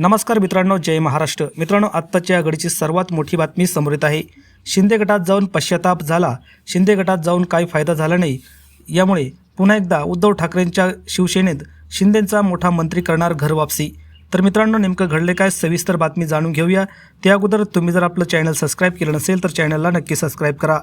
नमस्कार मित्रांनो जय महाराष्ट्र. मित्रांनो आत्ताच्या या घडीची सर्वात मोठी बातमी समोर येत आहे. शिंदे गटात जाऊन पश्चाताप झाला. शिंदे गटात जाऊन काही फायदा झाला नाही. यामुळे पुन्हा एकदा उद्धव ठाकरेंच्या शिवसेनेत शिंदेंचा मोठा मंत्री करणार घर वापसी. तर मित्रांनो नेमकं घडले काय सविस्तर बातमी जाणून घेऊया. त्या अगोदर तुम्ही जर आपलं चॅनल सबस्क्राईब केलं नसेल तर चॅनलला नक्की सबस्क्राईब करा.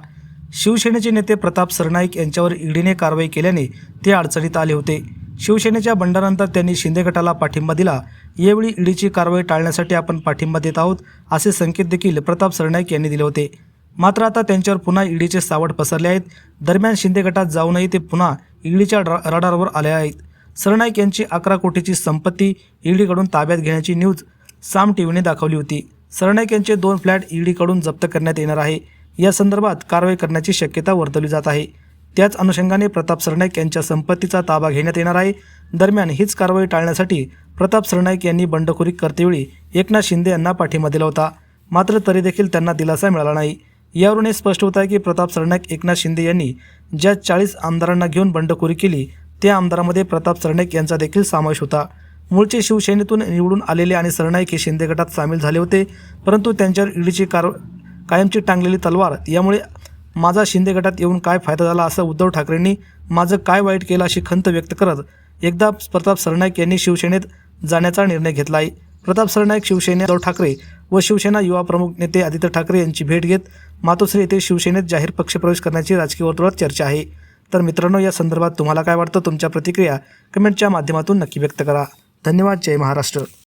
शिवसेनेचे नेते प्रताप सरनाईक यांच्यावर ईडीने कारवाई केल्याने ते अडचणीत आले होते. शिवसेनेच्या बंडानंतर त्यांनी शिंदे गटाला पाठिंबा दिला. यावेळी ईडीची कारवाई टाळण्यासाठी आपण पाठिंबा देत आहोत असे संकेत देखील प्रताप सरनाईक यांनी दिले होते. मात्र आता त्यांच्यावर पुन्हा ईडीचे सावट पसरले आहेत. दरम्यान शिंदे गटात जाऊनही ते पुन्हा ईडीच्या रा- रडारवर आले आहेत. सरनाईक यांची अकरा कोटीची संपत्ती ईडीकडून ताब्यात घेण्याची न्यूज साम टीव्हीने दाखवली होती. सरनाईक यांचे दोन फ्लॅट ईडीकडून जप्त करण्यात येणार आहे. या संदर्भात कारवाई करण्याची शक्यता वर्तवली जात आहे. त्याच अनुषंगाने प्रताप सरनाईक यांच्या संपत्तीचा ताबा घेण्यात येणार आहे. दरम्यान हीच कारवाई टाळण्यासाठी प्रताप सरनाईक यांनी बंडखोरी करतेवेळी एकनाथ शिंदे यांना पाठिंबा दिला होता. मात्र तरी देखील त्यांना दिलासा मिळाला नाही. यावरून हे स्पष्ट होत आहे की प्रताप सरनाईक एकनाथ शिंदे यांनी ज्या चाळीस आमदारांना घेऊन बंडखोरी केली त्या आमदारामध्ये प्रताप सरनाईक यांचा देखील समावेश होता. मूळचे शिवसेनेतून निवडून आलेले आणि सरनाईक हे शिंदे गटात सामील झाले होते परंतु त्यांच्यावर ईडीची कार कायमची टांगलेली तलवार यामुळे माझा शिंदे गटात येऊन काय फायदा झाला असं उद्धव ठाकरेंनी माझं काय वाईट केलं अशी खंत व्यक्त करत एकदा प्रताप सरनाईक यांनी शिवसेनेत जाण्याचा निर्णय घेतला आहे. प्रताप सरनाईक शिवसेने उद्धव ठाकरे व शिवसेना युवा प्रमुख नेते आदित्य ठाकरे यांची भेट घेत मातोश्री येथे शिवसेनेत जाहीर पक्षप्रवेश करण्याची राजकीय वर्तुळात चर्चा आहे. तर मित्रांनो या संदर्भात तुम्हाला काय वाटतं? तुमच्या प्रतिक्रिया कमेंटच्या माध्यमातून नक्की व्यक्त करा. धन्यवाद. जय महाराष्ट्र.